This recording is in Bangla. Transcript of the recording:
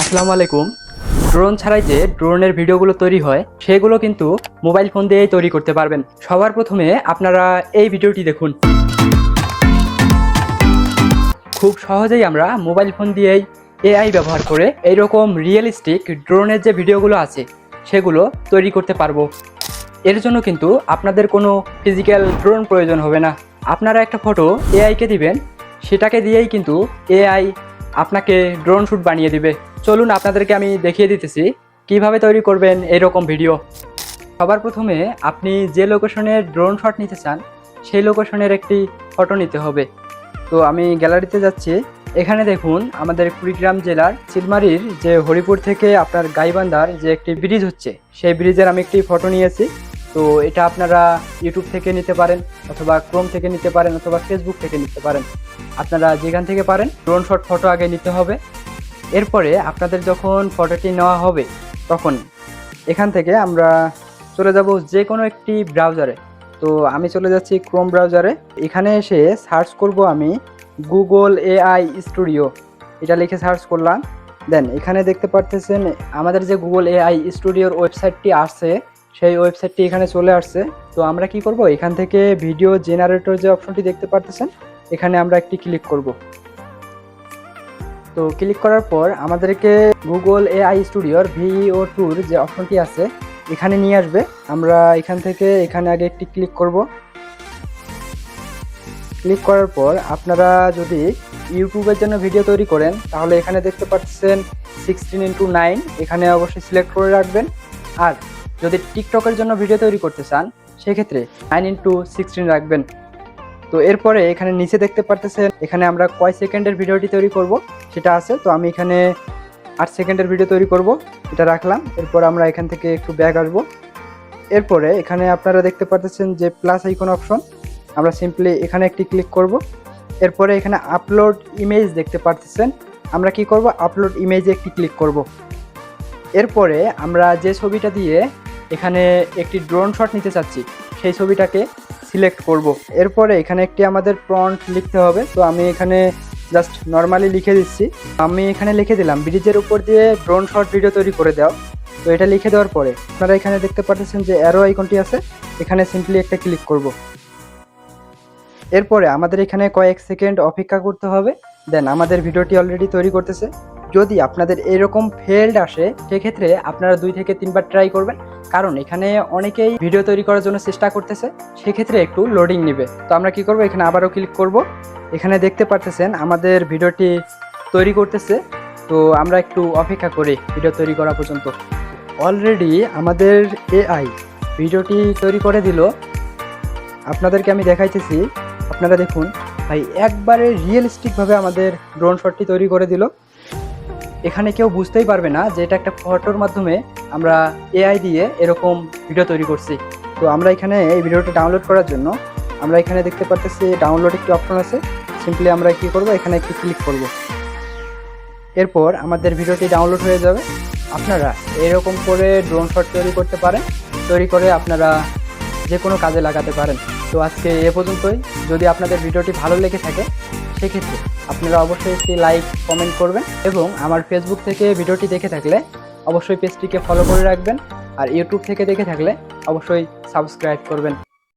আসসালামু আলাইকুম। ড্রোন ছাড়াই যে ড্রোনের ভিডিওগুলো তৈরি হয়, সেগুলো কিন্তু মোবাইল ফোন দিয়েই তৈরি করতে পারবেন। সবার প্রথমে আপনারা এই ভিডিওটি দেখুন। খুব সহজেই আমরা মোবাইল ফোন দিয়েই এআই ব্যবহার করে এইরকম রিয়েলিস্টিক ড্রোনের যে ভিডিওগুলো আছে, সেগুলো তৈরি করতে পারব। এর জন্য কিন্তু আপনাদের কোনো ফিজিক্যাল ড্রোন প্রয়োজন হবে না। আপনারা একটা ফটো এআইকে দিবেন, সেটাকে দিয়েই কিন্তু এআই আপনাকে ড্রোন শ্যুট বানিয়ে দিবে। চলুন আপনাদেরকে আমি দেখিয়ে দিতেছি। কীভাবে তৈরি করবেন এরকম ভিডিও? সবার প্রথমে আপনি যে লোকেশনের ড্রোন শট নিতে চান, সেই লোকেশনের একটি ফটো নিতে হবে। তো আমি গ্যালারিতে যাচ্ছি। এখানে দেখুন, আমাদের কুড়িগ্রাম জেলার চিলমারির যে হরিপুর থেকে আপনার গাইবান্ধার যে একটি ব্রিজ হচ্ছে, সেই ব্রিজের আমি একটি ফটো নিয়েছি। তো এটা আপনারা ইউটিউব থেকে নিতে পারেন, অথবা ক্রোম থেকে নিতে পারেন, অথবা ফেসবুক থেকে নিতে পারেন। আপনারা যেখান থেকে পারেন ড্রোন শট ফটো আগে নিতে হবে। এরপরে আপনাদের যখন ফটোটি নেওয়া হবে, তখন এখান থেকে আমরা চলে যাব যে কোনো একটি ব্রাউজারে তো আমি চলে যাচ্ছি ক্রোম ব্রাউজারে এখানে এসে সার্চ করব আমি গুগল এআই স্টুডিও এটা লিখে সার্চ করলাম। দেন এখানে দেখতে পারতেছেন আমাদের যে গুগল এআই স্টুডিওর ওয়েবসাইটটি আসছে, সেই ওয়েবসাইটটি এখানে চলে আসছে। তো আমরা কি করব? এখান থেকে ভিডিও জেনারেটর যে অপশনটি দেখতে পারতেছেন, এখানে আমরা একটি ক্লিক করব। তো ক্লিক করার পর আমাদেরকে গুগল এআই স্টুডিওর ভিও টুর যে অপশনটি আছে, এখানে নিয়ে আসবে। আমরা এখান থেকে এখানে আগে একটি ক্লিক করব। ক্লিক করার পর আপনারা যদি ইউটিউবের জন্য ভিডিও তৈরি করেন, তাহলে এখানে দেখতে পাচ্ছেন সিক্সটিন ইন্টু নাইন এখানে অবশ্যই সিলেক্ট করে রাখবেন। আর যদি টিকটকের জন্য ভিডিও তৈরি করতে চান, সেক্ষেত্রে নাইন ইন্টু সিক্সটিন রাখবেন। তো এরপরে এখানে নিচে দেখতে পারতেছেন, এখানে আমরা কয় সেকেন্ডের ভিডিওটি তৈরি করব সেটা আছে। তো আমি এখানে আট সেকেন্ডের ভিডিও তৈরি করব, এটা রাখলাম। এরপর আমরা এখান থেকে একটু ব্যাগ আসব। এরপরে এখানে আপনারা দেখতে পারতেছেন যে প্লাস আইকন অপশন আমরা সিম্পলি এখানে একটি ক্লিক করব। এরপরে এখানে আপলোড ইমেজ দেখতে পারতেছেন, আমরা কি করব? আপলোড ইমেজে একটি ক্লিক করব। এরপরে আমরা যে ছবিটা দিয়ে এখানে একটি ড্রোন শট নিতে চাচ্ছি, সেই ছবিটাকে সিলেক্ট করব। এরপরে এখানে একটি আমাদের প্রন্ট লিখতে হবে। তো আমি এখানে জাস্ট নর্মালি লিখে দিচ্ছি। আমি এখানে লিখে দিলাম ব্রিজের উপর দিয়ে ড্রোন শট ভিডিও তৈরি করে দাও। তো এটা লিখে দেওয়ার পরে আপনারা এখানে দেখতে পাচ্ছেন যে অ্যারো আইকনটি আছে। এখানে সিম্পলি একটা ক্লিক করব। এরপরে আমাদের এখানে কয়েক সেকেন্ড অপেক্ষা করতে হবে। দেন আমাদের ভিডিওটি অলরেডি তৈরি করতেছে। যদি আপনাদের এরকম ফেল্ড আসে, সেক্ষেত্রে আপনারা দুই থেকে তিনবার ট্রাই করবেন। কারণ এখানে অনেকেই ভিডিও তৈরি করার জন্য চেষ্টা করতেছে, সেক্ষেত্রে একটু লোডিং নেবে। তো আমরা কি করব? এখানে আবারও ক্লিক করব। এখানে দেখতে পারতেছেন আমাদের ভিডিওটি তৈরি করতেছে। তো আমরা একটু অপেক্ষা করি ভিডিও তৈরি করা পর্যন্ত। অলরেডি আমাদের এআই ভিডিওটি তৈরি করে দিল। আপনাদেরকে আমি দেখাইতেছি। আপনারা দেখুন, ভাই, একবারে রিয়েলিস্টিকভাবে আমাদের ড্রোন শটটি তৈরি করে দিল। এখানে কেউ বুঝতেই পারবে না যে এটা একটা ফটোর মাধ্যমে আমরা এআই দিয়ে এরকম ভিডিও তৈরি করছি। তো আমরা এখানে এই ভিডিওটা ডাউনলোড করার জন্য আমরা এখানে দেখতে পারতেছি ডাউনলোড একটি অপশন আছে। সিম্পলি আমরা কি করব? এখানে একটি ক্লিক করব। এরপর আমাদের ভিডিওটি ডাউনলোড হয়ে যাবে। আপনারা এরকম করে ড্রোন শট তৈরি করতে পারেন। তৈরি করে আপনারা যে কোনো কাজে লাগাতে পারেন। তো আজকে এ পর্যন্তই। যদি আপনাদের ভিডিওটি ভালো লেগে থাকে সেক্ষেত্রে আপনারা অবশ্যই একটি লাইক কমেন্ট করবেন এবং আমার ফেসবুক থেকে ভিডিওটি দেখে থাকলে অবশ্যই পেজটিকে ফলো করে রাখবেন আর ইউটিউব থেকে দেখে থাকলে অবশ্যই সাবস্ক্রাইব করবেন।